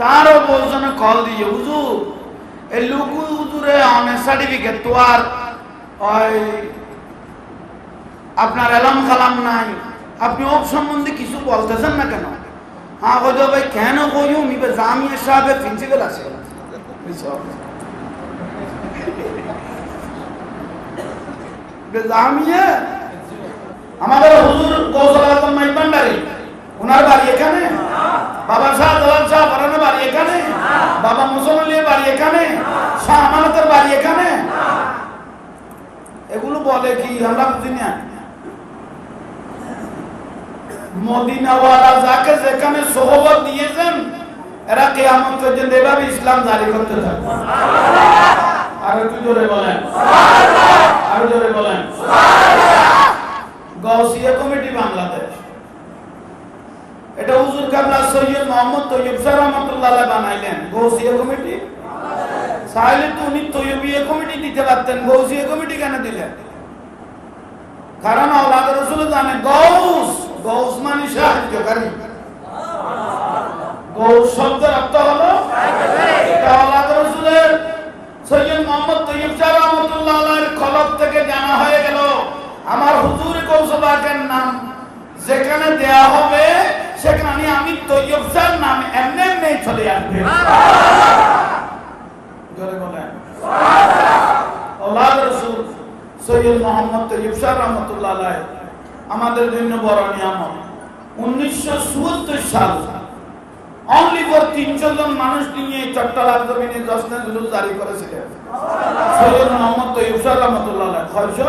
তারও বলছনে কল দিয়ে হুজুর, এই লুকু হুজুরে অনেক সার্টিফিকেট তো আর ওই, আপনার এলাম কালাম নাই। আপনি ওর সম্বন্ধে কিছু বলতেছেন না কেন? হ্যাঁ কইতো ভাই, কেন কইও মি জামিয়া সাহেবের প্রিন্সিপাল আছে। আমাদের হুজুর কৌশল ওনার বাড়ি এখানে? বাবা শাহ দলাল শাহ বাড়ি এখানে? বাবা মুসলিমের বাড়ি এখানে? শাহ আমানতের বাড়ি এখানে? এগুলো বলে কি আমরা বুঝি না? মদিনাওয়ালা যাকে যেখানে সোহবত দিয়েছেন, এরা কেয়ামত পর্যন্ত এভাবে ইসলাম জারি করতে থাকবে। আর একটু জোরে বলেন। আরও জোরে বলেন গৌসিয়া কমিটি বাংলাদেশ এটা হুজুর কাবলা সৈয়দ মোহাম্মদ তৈয়ব স্যার রহমতুল্লাহ বানাইলেন। গৌসিয়া কমিটি? চাইলে তো উনি তৈয়বিয়া কমিটি দিতে পারতেন। গৌসিয়া কমিটি কেন দিলেন? কারণ আল্লাহ রসুল জানে গৌস গৌস মানে সাহায্যকারী গৌস শব্দের অর্থ হলো আল্লাহ রসুলের সৈয়দ মোহাম্মদ তৈয়ব শাহ রহমতুল্লাহ খলক থেকে জানা হয়ে গেল। আমার হুজুর কৌশবাকের নাম যেখানে দেয়া হবে সেখানে আমি তৈয়ব শাহ নাম এমনি এমনি চলে আসবে। আমাদের জন্য উনিশশো সাল জন মানুষ নিয়ে জমিনে জুলুস জারি করেছিলেন। সৈয়দ মোহাম্মদ তৈয়ব শাহ রহমতুল্লাহ ছয়শো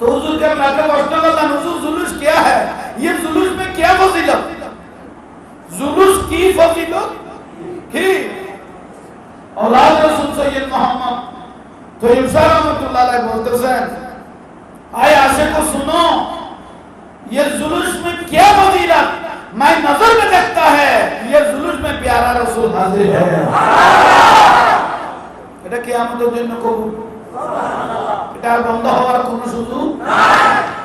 तो हुजूर के लाके प्रश्न करता हुजूर जुलूस क्या है ये जुलूस में क्या फजीलत जुलूस की फजीलत की औलाद रसूल सैयद मोहम्मद तो इरशाद रहमतुल्लाह अलैह बोलते हैं आए आशे को सुनो ये जुलूस में क्या फजीलत मैं नजर में देखता है ये जुलूस में प्यारा रसूल हाजिर है এটা কি আমাদের জন্য কবুল এটা আর বন্ধ হওয়ার কোন সুযোগ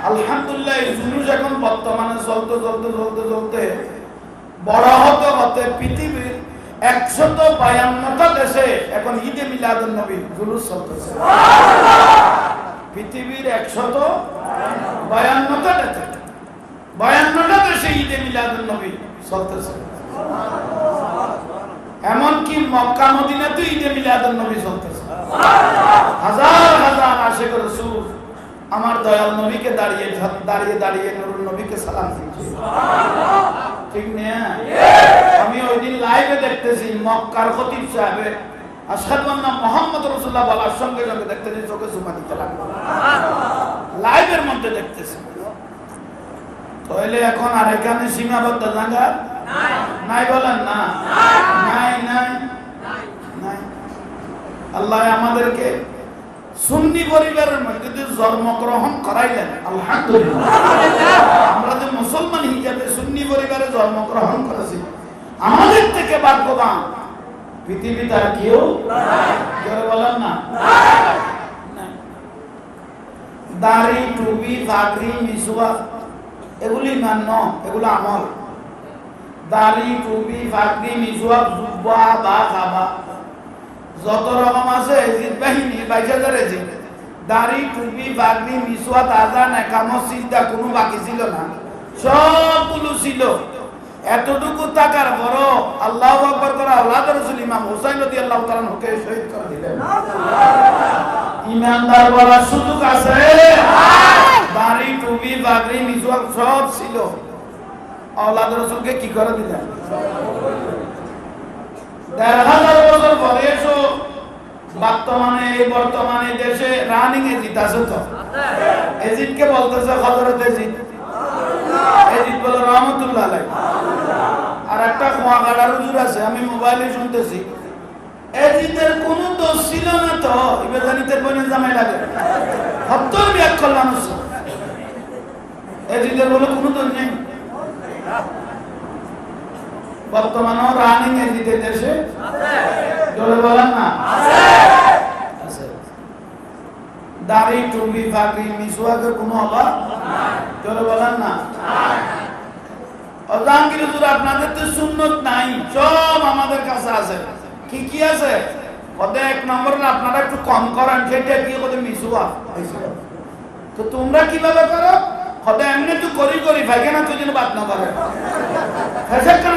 আলহামদুলিল্লাহ, এই জুলুস এখন বর্তমানে চলতে চলতে চলতে চলতে বড় হতে হতে পৃথিবীর একশত বায়ান্নটা দেশে এখন ঈদে মিলাদুল নবী জুলুস চলতেছে। পৃথিবীর একশত বায়ান্নটা দেশে বায়ান্নটা দেশে ঈদে মিলাদুল নবী চলতেছে। এমনকি মক্কা মদিনাতে ঈদে মিলাদুল নবী চলতেছে। হাজার হাজার আশেক রসুল আমার দয়াল নবীকে দাঁড়িয়ে দাঁড়িয়ে দাঁড়িয়ে নুরুল নবীকে সালাম দিচ্ছে ঠিক না? আমি ওই দিন লাইভে দেখতেছি মক্কার খতিব সাহেব আসাদু মোহাম্মদ রসুল্লাহ বলার সঙ্গে সঙ্গে দেখতেছি চোখে চুমা দিতে লাগল। লাইভের মধ্যে দেখতেছি। তাহলে এখন আর এখানে সীমাবদ্ধ জায়গা? নাই। বলেন না? নাই নাই। আল্লাহ আমাদেরকে সুন্নি পরিবারের মধ্যে জন্মগ্রহণ করাইলেন। আলহামদুলিল্লাহ। আমরা যে মুসলমান হিসাবে সুন্নি পরিবারে জন্মগ্রহণ করেছি, আমাদের থেকে ভাগ্যবান। পৃথিবীতে আর কেউ বলেন না। দাড়ি, টুপি এগুলি মান্য, এগুলো আমল। দাড়ি, টুপি, পাগড়ি মিসুয়া বা খাবা যত রকম আছে বাহিনী বাইশ এজিদ। দাড়ি, টুপি বাগনি মিসুয়া তাজা নেকাম সিজদা, কোনো বাকি ছিল না। সবগুলো ছিল। এতটুকু টাকার বড় আল্লাহ আকবর আল্লাহ রসুল ইমাম হুসাইন রদি আল্লাহ হুকে শহীদ করে দিলেন। ইমানদার বলার সুযোগ আছে? দাড়ি, টুপি বাগনি মিসুয়া সব ছিল। আল্লাহ রসুলকে কি করে দিলেন? দেড় হাজার বর্তমানে, এই বর্তমানে দেশে রানিং এজিত আছে তো? এজিদকে বলতেছে হজরত এজিদ এজিদ বলে রহমতুল্লাহ আর একটা কুয়াকাটার হুজুর আছে, আমি মোবাইলে শুনতেছি। এজিদের কোনো দোষ ছিল না তো? ইবেদানিতের বনে জামাই লাগে। সত্তর ব্যাখ্যা মানুষ এজিদের বলে কোনো দোষ নেই। বর্তমানেও রানিং এজিদের দেশে? জোরে বলেন না। আছে। দাড়ি টুপি ফাকরি মিসওয়াকের কোনো অভাব? জোরে বলেন না। অজাঙ্গির হুজুর আপনাদের তো সুন্নত নাই সব আমাদের কাছে আছে। কি কি আছে? ওদের এক নম্বর না আপনারা একটু কম করেন সেটা কি ওদের মিসুয়া তো তোমরা কীভাবে করো? হতে এমনি তো করি করি পায়খানা তো যেন বাদ না করে। যেন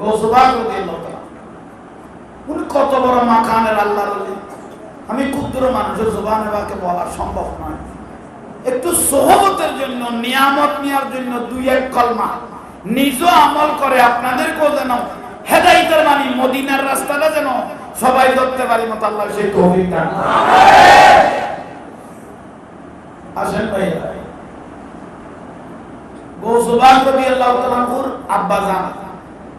গোসবাগ উনি কত বড় মাখানের আল্লাহর ওলি। আমি ক্ষুদ্র মানুষের জোবানে বাকে বলা সম্ভব নয়। একটু সহবতের জন্য, নিয়ামত নেওয়ার জন্য দুই এক কলমা নিজ আমল করে আপনাদেরকেও যেন হেদাইতের মানে মদিনার রাস্তাটা যেন সবাই ধরতে পারি মতো আল্লাহ সেই দান আসেন ভাই। গৌসুবান রবি আল্লাহ আব্বা জান।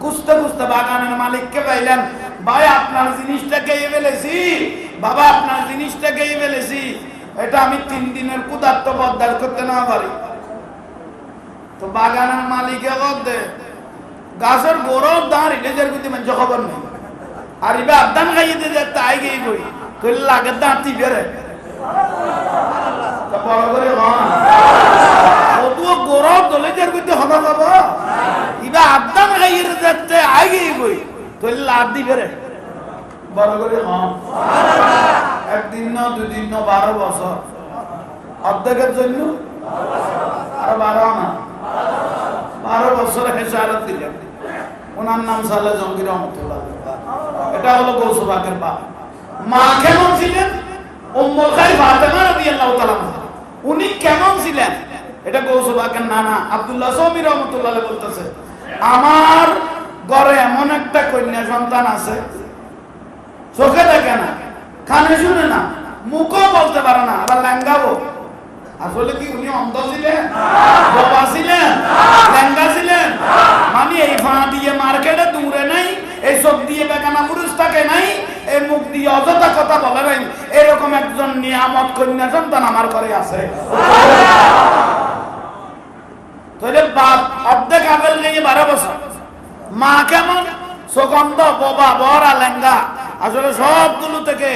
কুস্তে কুস্তে বাগানের মালিককে পাইলেন, ভাই, আপনার জিনিসটা খেয়ে ফেলেছি, বাবা, আপনার জিনিসটা খেয়ে ফেলেছি, এটা আমি তিন দিনের ক্ষুধার্ত বরদাস্ত করতে না পারি। তো বাগানের মালিকে বলতে গাছের গোড়াও দাঁড় নিজের প্রতি মানুষ খবর নেই। আর ইবে আদান খাইয়ে দিয়ে তাই গিয়ে কই তুই লাগে দাঁতি বেড়ে বড় করে হন কতুও গোড়াও দলে যার প্রতি হবা পাবো আদান খাইয়ে যাচ্ছে আই গিয়ে কই লাভ দি বেড়ে বড় করে একদিন না, দুদিন না, বারো বছর। অর্ধেকের জন্য? আর বারো না বারো বছর হেসারত দিলেন। ওনার নাম সালে জঙ্গির রহমতুল্লাহ। এটা হলো গৌসবাকের বাপ। মা কেমন ছিলেন? উম্মুল খাই ফাতেমা রাদিয়াল্লাহু তাআলা উনি কেমন ছিলেন? এটা গৌসবাকের নানা আব্দুল্লাহ সৌমি রহমতুল্লাহ বলতেছে। আমার ঘরে এমন একটা কন্যা সন্তান আছে, চোখে দেখে না, কানে শুনে না, মুখও বলতে পারে না, আবার ল্যাঙ্গাবো। আসলে কি উনি অন্ধ ছিলেন? বাবা ছিলেন? ল্যাঙ্গা ছিলেন? মানে এই ফাঁ দিয়ে মার্কেটে দূরে নাই, এই চোখ দিয়ে বেগানা পুরুষ থাকে নাই, এই মুখ দিয়ে অযথা কথা বলে নাই। এরকম একজন নিয়ামত কন্যা সন্তান আমার ঘরে আছে। তাহলে বাপ অর্ধেক আপেল নিয়ে বারো বছর। মা কেমন? সুগন্ধ বাবা বড়া লেঙ্গা। আসলে সবগুলো থেকে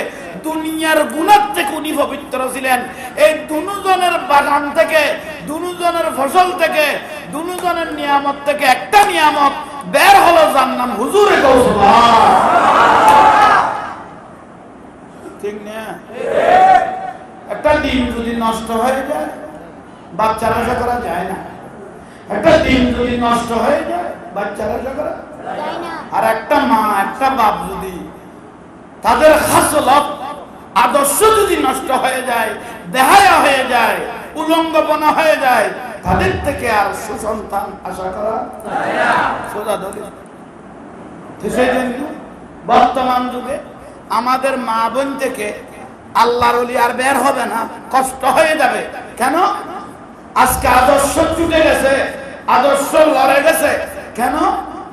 দুনিয়ার গুণার থেকে উনি পবিত্র ছিলেন। এই দুজনের বাগান থেকে দুজনের ফসল থেকে দুজনের নিয়ামত থেকে একটা নিয়ামত বের হলো যার নাম হুজুরে ঠিক না? একটা ডিম যদি নষ্ট হয়ে যায় বাচ্চারা আশা করা যায় না। একটা ডিম যদি নষ্ট হয়ে যায় বাচ্চারা করা। আর একটা মা, একটা বাপ যদি তাদের হাসলত আদর্শ যদি নষ্ট হয়ে যায়, দেহায়া হয়ে যায় উলঙ্গপনা হয়ে যায়, তাদের থেকে আর সুসন্তান আশা করা সোজা তো সেই জন্য বর্তমান যুগে আমাদের মা বোন থেকে আল্লাহর অলি আর বের হবে না, কষ্ট হয়ে যাবে। কেন? আজকে আদর্শ চুটে গেছে। আদর্শ লড়ে গেছে। কেন?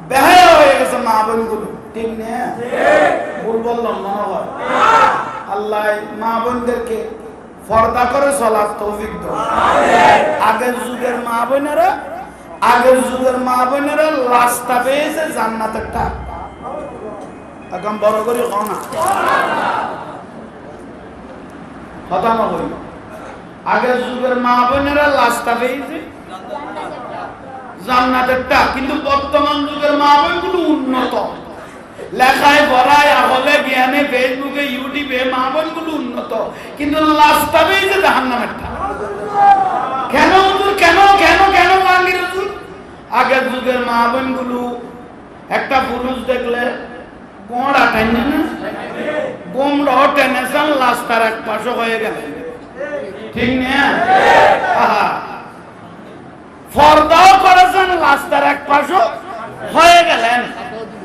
বেহায়া হয়ে গেছে মা বোনগুলো ঠিক না? ভুল বললাম, মনে হয়। আল্লাহ মা বোনদেরকে পর্দা করে চলার তৌফিক আগের যুগের মা বোনেরা, আগের যুগের মা বোনেরা রাস্তা পেয়েছে জান্নাতের টাকা এখন বড় করে না? হতামা করি আগের যুগের মা বোনেরা লাস্তা পেয়েছে জান্নাতেরটা কিন্তু বর্তমান যুগের মা উন্নত। লেখায় পড়ায় হলে জ্ঞানে, ফেসবুকে, ইউটিউবে মা উন্নত। কিন্তু লাস্তা পেয়েছে জাহান্নামেরটা কেন কেন কেন কেন হুজুর? আগের যুগের মা একটা পুরুষ দেখলে গোড়া টাইনে না? গোমরাও টেনেছেন লাস্তার এক পাশে হয়ে গেলে ঠিক না? ফর্দাও করেছেন রাস্তার এক পাশও হয়ে গেলেন।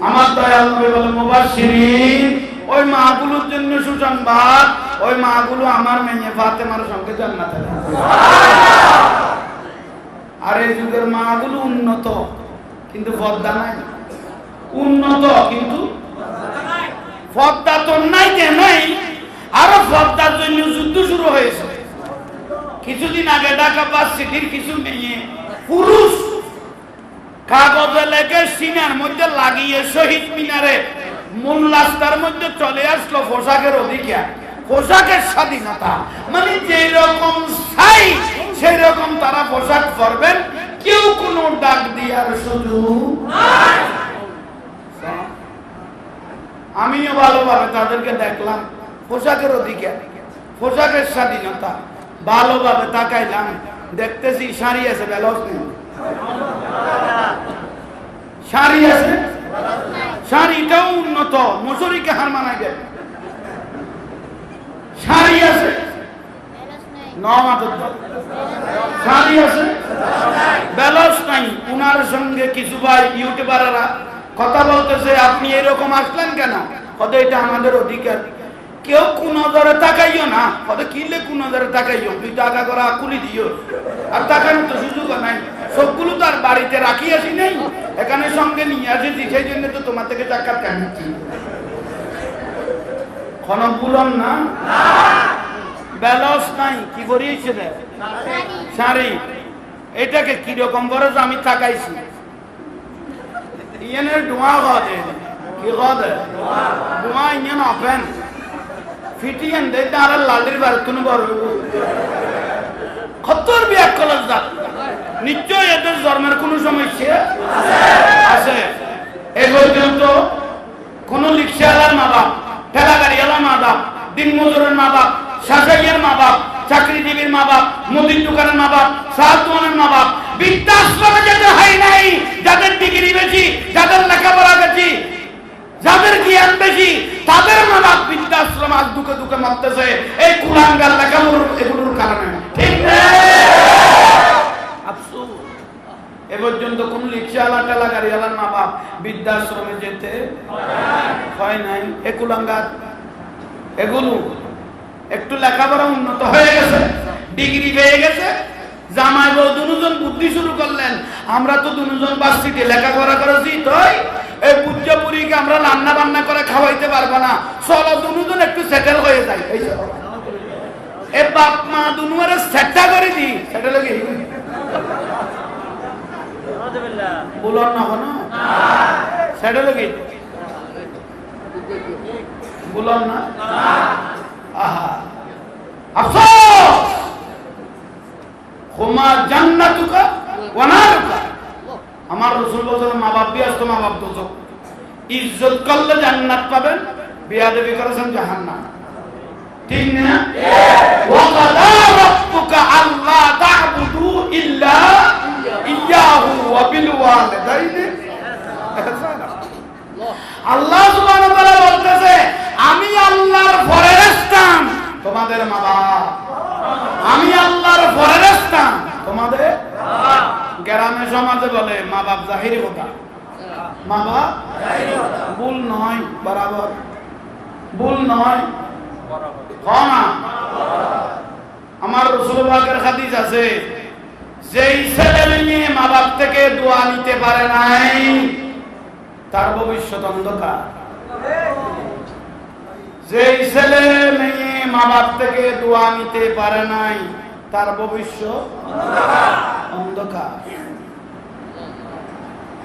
আমার দয়াল বলে, মুবাশশিরিন, ওই মাগুলোর জন্য সুসংবাদ, ওই মাগুলো আমার মেয়ে ফাতেমার সঙ্গে জান্নাতে আর এই যুগের মাগুলো উন্নত, কিন্তু পদ্মা নাই। উন্নত কিন্তু পদ্মা তো নাই যে নাই আরও পদ্মার জন্য যুদ্ধ শুরু হয়েছে। কিছুদিন আগে ঢাকা বাস সিটির কিছু মেয়ে পুরুষ। কাগজে লেগে সিনার মধ্যে লাগিয়ে শহীদ মিনারে। মূল রাস্তার মধ্যে চলে আসলো পোশাকের অধিকার। পোশাকের স্বাধীনতা। মানে যে রকম চাই সেই তারা পোশাক পরবেন। কেউ কোনো ডাক দিয়ার সুযোগ আমিও ভালোভাবে তাদেরকে দেখলাম। পোশাকের অধিকার, পোশাকের স্বাধীনতা। ভালোভাবে তাকাইলাম। দেখতেছি শাড়ি আছে ব্যালস নেই। শাড়ি আছে? শাড়িটাও উন্নত, মশুরিকে হার মানাইবে। শাড়ি আছে? শাড়ি আছে? নাই। উনার সঙ্গে কিছু ভাই ইউটিউবাররা কথা বলতেছে, আপনি এরকম আসলেন কেন? কত এটা আমাদের অধিকার। কেউ কোন নজরে তাকাইও না। কত কিনলে কোন নজরে তাকাইও। তুই টাকা করা কুলি দিও। আর তাকানোর তো সুযোগ নাই। সবগুলো তো আর বাড়িতে রাখি আসি নাই। এখানে সঙ্গে নিয়ে আসি সেই জন্য তো তোমার থেকে টাকা কাটছি খনক বুলন না? ব্যালস নাই, কি করিয়েছে রে? শাড়ি। এটাকে কীরকম বড় আমি তাকাইছি? ইয়ানের ধোঁয়া গদে। কি গদে? ধোঁয়া ইয়ান অপেন ফিটিয়েন তার লালির বার তুমি খতর বিয়া কলেজ যাত নিশ্চয় এদের জন্মের কোনো সমস্যা আছে। এ পর্যন্ত কোন রিক্সাওয়ালার মা বাপ ঠেলা গাড়িওয়ালার মা বাপ দিন মজুরের মা বাপ, শাসাইয়ের মা বাপ, চাকরিজীবীর মা বাপ, মুদির দোকানের মা বাপ সাহায্যের মা বাপ, বৃদ্ধাশ্রমে যেতে হয় নাই, যাদের ডিগ্রি বেশি, যাদের লেখাপড়া বেশি, যাদের জ্ঞান বেশি তাদের মা বাপ বৃদ্ধাশ্রম আজ দুঃখে দুঃখে মারতেছে এই কুলাঙ্গার লেখাপড়ার এগুলোর কারণে। ঠিক এ পর্যন্ত কোন টেলা গাড়িওয়ালার মা বাপ বৃদ্ধাশ্রমে যেতে হয় নাই। এ কুলাঙ্গার, এগুলো একটু লেখাপড়া উন্নত হয়ে গেছে, ডিগ্রি পেয়ে গেছে, জামাই বউ দুজন বুদ্ধি শুরু করলেন। আমরা তো দুজন বাসিতে লেখাপড়া করেছি পূজ্যপুরীকে আমরা রান্না বান্না করে খাওয়াইতে পারব না। চলো দুজন একটু সেটেল হয়ে যায় এই এ বাপ মা দুনুয়ারে সেটা করে দি। সেটেল হয়ে বলুন না হয়ে বলুন না? আহা। আফসোস! হুমা জান্নাতুকা ওয়া নারুকা। আমার রাসূল বলেছেন মা বাপ বিয়াস্ত মা বাপ দোজক ইজ্জত করলে জান্নাত পাবেন, বিয়াদবি করেছেন জাহান্নাম। ঠিক না? রাব্বুকা আল্লা তা'বুদু ইল্লা ইয়াহু ওয়া বিল ওয়ালিদাইনি। আল্লাহ সুবহানাহু ওয়া তাআলা বলতেছে, আমি আল্লাহর ফরেস্তান তোমাদের মা বাপ। আমি আল্লাহর ফরেস্তান তোমাদের গ্রামে সমাজে বলে, মা বাপ জাহিরি কথা মা বাপ ভুল নয়, বরাবর। ভুল নয়। না আমার রসুলবাগের হাদিস আছে, যেই ছেলে মেয়ে মা বাপ থেকে দোয়া নিতে পারে নাই, তার ভবিষ্যৎ অন্ধকার। যেই ছেলে মেয়ে মা বাপ থেকে দোয়া নিতে পারে নাই, তার ভবিষ্যৎ অন্ধকার।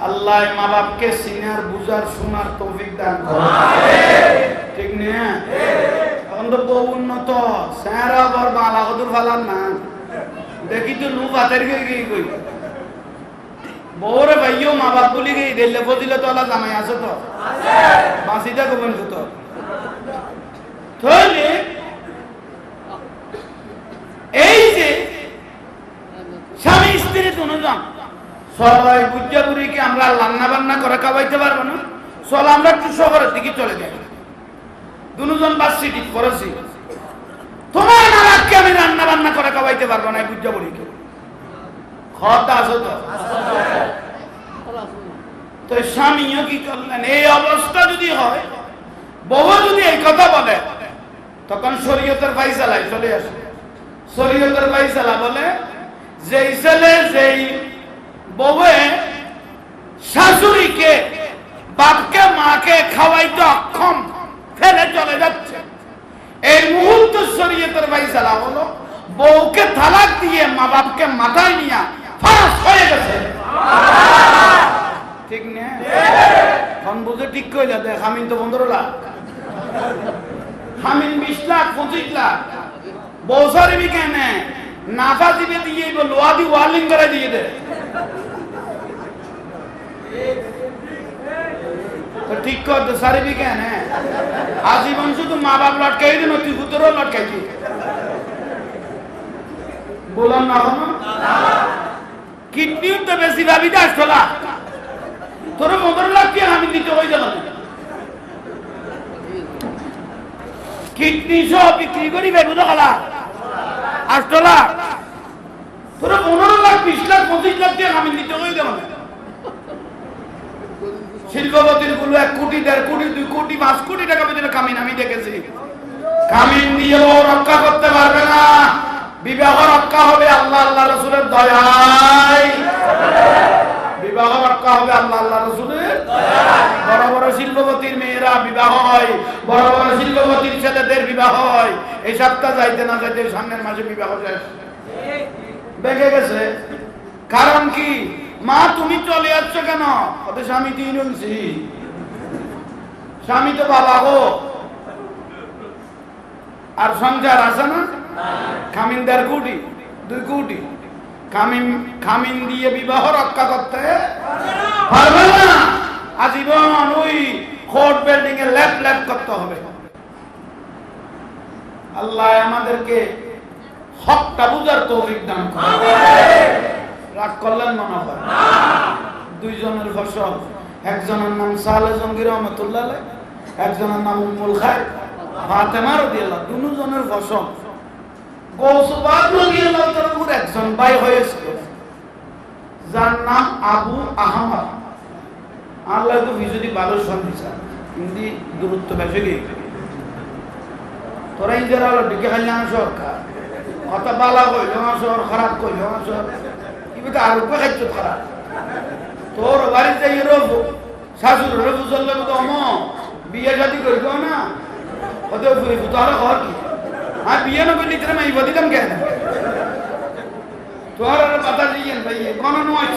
আল্লাহ মা বাপকে সিনার বুঝার শোনার তৌফিক দান ঠিক না? এখন তো বহু উন্নত স্যারা বর বালা কদুর ফালান না। দেখি তো নু বাতের গিয়ে গিয়ে কই। বউরে ভাইও মা বাপ বলি গিয়ে দিলে বদিলে তো আলা জামাই আছে তো? বাঁচিটা করবেন তো তাহলে এই যে স্বামী স্ত্রী দুজন। সবাই বুঝা বুড়িকে আমরা রান্না বান্না করে খাওয়াইতে পারব না? চল আমরা একটু শহরের দিকে চলে যাই। দুজন বাস সিটি করেছি। তোমার নারাজকে আমি রান্না বান্না করে খাওয়াইতে পারব না বুঝা বুড়িকে খত আসো তো? তো স্বামীও কি করলেন? এই অবস্থা যদি হয়, বউ যদি এই কথা বলে, তখন শরীয়তের ফাইসালায় চলে আসে। শরীয়তের ফাইসালা বলে, যেই ছেলে, যেই বউয়ে শাশুড়িকে বাপকে, মাকে খাওয়াইতে অক্ষম, ফেলে চলে যাচ্ছে। এই মুহূর্ত শরীয়তের ফাইসালা হলো। বউকে থালাক দিয়ে মা বাপকে মাথায় নিয়ে ফাঁস হয়ে গেছে। ঠিক না? এখন বুঝে ঠিক কইলে? দেখ, আমি তো পনেরো লাখ। হামিন বিশ লাখ, পঁচিশ লাখ। বৌসারি কেন? নাফা দিবে দিয়ে লোয়া দিয়ে ওয়ার্লিং করে দিয়ে দে। তো ঠিক কর, তো সারি বি কেন আজীবন শুধু মা বাপ লটকাই দিন তুই পুতরও লটকাই দি বললাম না হন কিডনিও তো বেশি ভাবি দাস তোলা তোর লাখ কি আমি দিতে হয়ে গেল কিডনি সহ বিক্রি করি বেগুন খালা আষ্ট লাখ তোর পনেরো লাখ বিশ লাখ, পঁচিশ লাখ দিয়ে আমি দিতে হয়ে গেল শিল্পপতিরগুলো এক কোটি, দেড় কোটি, দুই কোটি, পাঁচ কোটি টাকা পেছনে কামিন, আমি দেখেছি। কামিন দিয়েও রক্ষা করতে পারবে না। বিবাহ রক্ষা হবে আল্লাহ আল্লাহ রসুলের দয়ায়। বিবাহ রক্ষা হবে আল্লাহ আল্লাহ রসুলের বড় বড় শিল্পপতির মেয়েরা বিবাহ হয়, বড় বড় শিল্পপতির ছেলেদের বিবাহ হয়। এই সপ্তাহ যাইতে না যাইতে সামনের মাসে বিবাহ শেষ। বেঁকে গেছে। কারণ কি? মা, তুমি চলে যাচ্ছ কেন? ওদের স্বামী তিন অংশী স্বামী তো বাবা গো। আর সংসার আছে না? খামিন দেড় কোটি, দুই কোটি। খামিন খামিন দিয়ে বিবাহ রক্ষা করতে পারবে না। আজীবন ওই কোর্ট বিল্ডিং এ ল্যাপ ল্যাপ করতে হবে। আল্লাহ আমাদেরকে হকটা বুঝার তৌফিক দান করে রাগ করলেন মনে হয়। দুইজনের ফসল একজনের নাম সালে জঙ্গির রহমতুল্লাহ একজনের নাম উম্মুল খায় ফাতেমা রাদিয়াল্লাহু দুজনের ফসল একজন যার নাম তো খারাপ সর কিন্তু আর উপরে খাইছো খারাপ তোর বাড়িতে রব শাশুর রব চললে তো অম বিয়ে শাদি করিব না ওদের ফুরিব তোর ঘর কি আর বিয়ে না করলি তোরা মাইব দিলাম কেন তোর আর কথা দিয়েন ভাই কোন নয়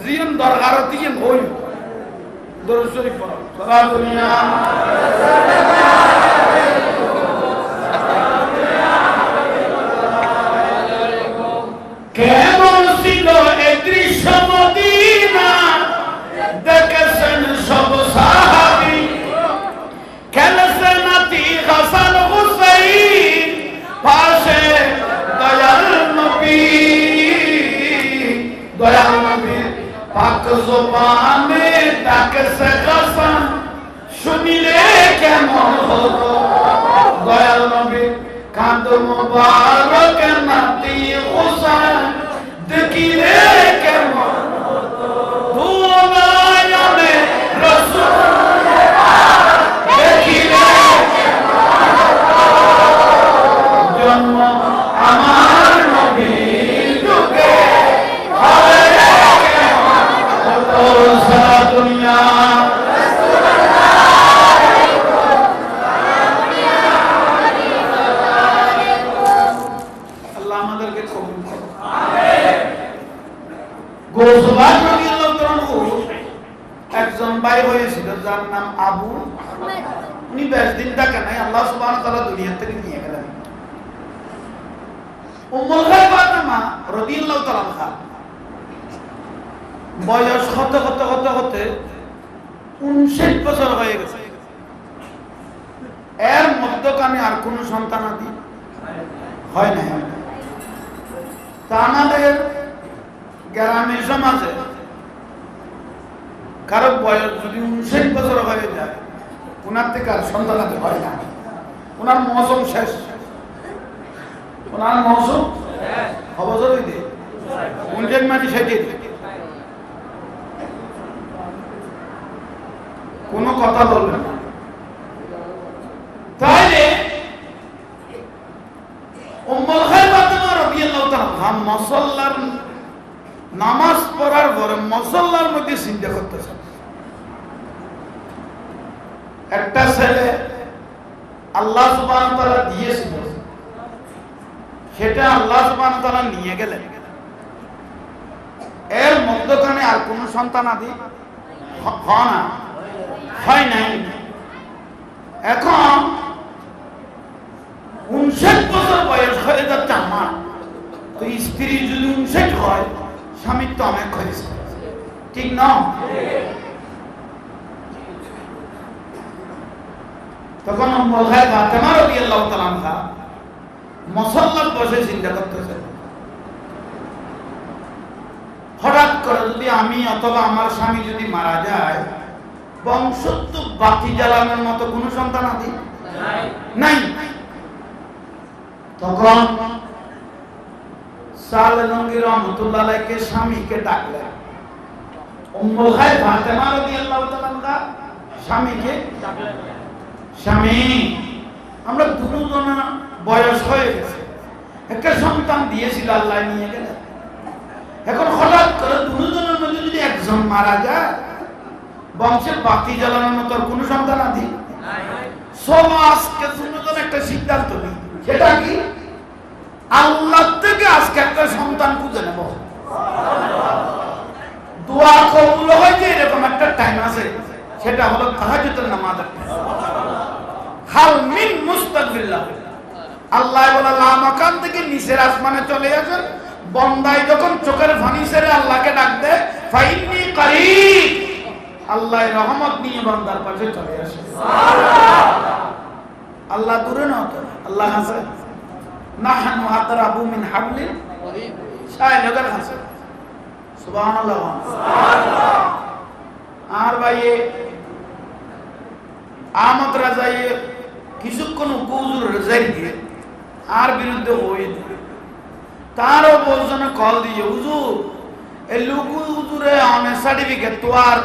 জিয়ন দরকার দিয়েন হই দরুদ শরীফ পড়ো সারা দুনিয়া ছিল এ আবু উনি বেশ দিন থাকে নাই, আল্লাহ ওয়া তাআলা দুনিয়া থেকে নিয়ে গেলেন। উম্মুল ফাতেমা রাদিয়াল্লাহু তাআলা বয়স হতে হতে হতে হতে উনষাট বছর হয়ে গেছে। এর মধ্যখানে আর কোন সন্তান আদি হয় না তা আমাদের গ্রামের সমাজে কারও বয়স যদি উনষাট বছর হয়ে যায়, ওনার থেকে আর সন্তান আদি হয় না। ওনার মৌসুম শেষ। ওনার মৌসুম অবসরই দিয়ে উনষাট মাটি সেটি কোনো কথা বলবেন না। তাহলে মুসাল্লার নামাজ পড়ার পরে মুসাল্লার মধ্যে চিন্তা করতেছে। একটা ছেলে আল্লাহ ওয়া তাআলা দিয়েছিল। সেটা আল্লাহ ওয়া তাআলা নিয়ে গেলেন। এর মধ্যখানে আর কোন সন্তান আদি না, হয় নাই। এখন উনষাট বছর বয়স হয়ে যাচ্ছে আমার। তো স্ত্রী যদি উনষাট হয় স্বামীর তো অনেক হয়েছে ঠিক না? তখন মুসল্লাত বসে চিন্তা করতেছে। হঠাৎ করে যদি আমি অথবা আমার স্বামী যদি মারা যায় বংশ তো বাতি জ্বালানোর মতো কোন সন্তান আদি নাই। তখন সাল নঙ্গি রহমতুল্লাহকে স্বামীকে ডাকলেন। উম্মুল ফাতেমা রাদিয়াল্লাহু তাআলা আনহা স্বামীকে স্বামী আমরা দুজনা বয়স হয়ে গেছে। একটা সন্তান দিয়েছিল আল্লাহ নিয়ে গেলেন। এখন হঠাৎ করে দুজনের মধ্যে যদি একজন মারা যায় বংশের বাতি জ্বালানোর মতো কোনো সন্তান আদি সমাজকে দুজন একটা সিদ্ধান্ত নিই। সেটা কি? আল্লাহ থেকে আজকে একটা সন্তান খুঁজে নেব। দোয়া কবুল হয় যে এরকম একটা টাইম আছে। সেটা হলো তাহাজ্জুদের নামাজ। হাল মিন মুস্তাগফিরুল্লাহ আল্লাহ বলে লা মাকান থেকে নিচের আসমানে চলে আসেন বন্দাই যখন চোখের ফানি ছেড়ে আল্লাহকে ডাক দেয় ফাইন্নি করিব। আল্লাহ রহমত নিয়ে বান্দার পাশে চলে আসে। আল্লাহ দূরে না আল্লাহ হাসে নাহানু আতরাবু মিন হাবলিন সাই লগের হাসে। সুবহানাল্লাহ। আর ভাইয়ে, আহমদ রাজাইয়ে কিছুক্ষণ উপজুর রেজাই দিয়ে আর বিরুদ্ধে হয়ে দিয়ে, তারও বলছেন কল দিয়ে, হুজুর, এই লুকু হুজুরে অনেক সার্টিফিকেট তো আর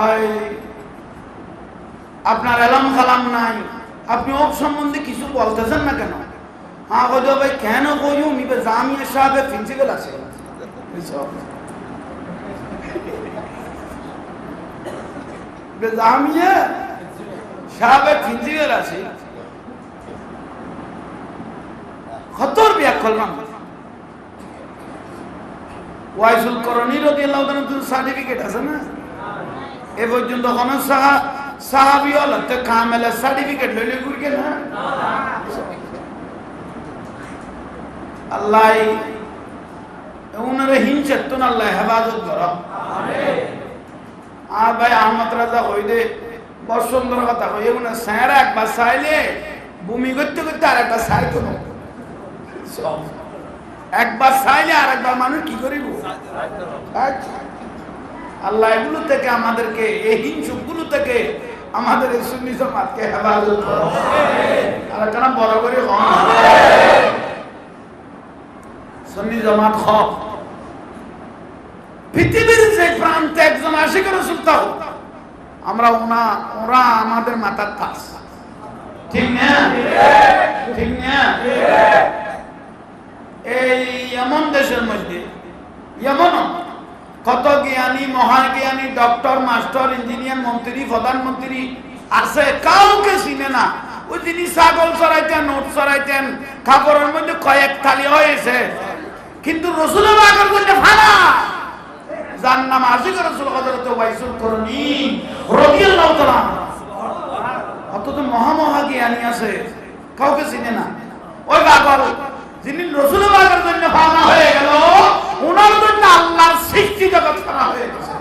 ওই আপনার এলাম খালাম নাই, আপনি ওর সম্বন্ধে কিছু বলতেছেন না কেন? হ্যাঁ কইল ভাই কেন কইও নিবে জামিয়া সাহেবের প্রিন্সিপাল আছে জামিয়া সাহেবের প্রিন্সিপাল আছে খতর বিয়া করলাম ওয়াইসুল করণী রদি আল্লাহ সার্টিফিকেট আছে না এ পর্যন্ত কোন সাহা সাহাবি হল তো কামেলা সার্টিফিকেট লইলে ঘুরকে না আল্লাহ উনারে হিংসের তো আল্লাহ হেফাজত কর। আর ভাই আহমদ রাজা হই দে, বড় সুন্দর কথা কই উনি স্যার একবার চাইলে ভূমি করতে করতে আর একবার চাইতো না একবার চাইলে আর একবার মানুষ কি করিব। আল্লাহ এগুলো থেকে আমাদেরকে, এই হিংসুকগুলো থেকে আমাদের এই সুন্নি সমাজকে হেফাজত করো। আর কেন বড় করে কত জ্ঞানী, মহাজ্ঞানী, ডক্টর, মাস্টার, ইঞ্জিনিয়ার, মন্ত্রী, প্রধানমন্ত্রী আছে, কাউকে চিনে না। ওই যিনি ছাগল চড়াইতেন নোট চড়াইতেন, কাপড়ের মধ্যে কয়েক থালি হয়েছে। কিন্তু রসুলের আগর করতে ফারা যার নাম আশিক রসুল হজরত ওয়াইসুল করনি রাদিয়াল্লাহু অত তো মহামহা জ্ঞানী আছে, কাউকে চিনে না। ওই বাগর যিনি রসুল বাগর জন্য ফানা হয়ে গেল ওনার জন্য আল্লাহর সৃষ্টি জগৎ করা হয়ে গেছে।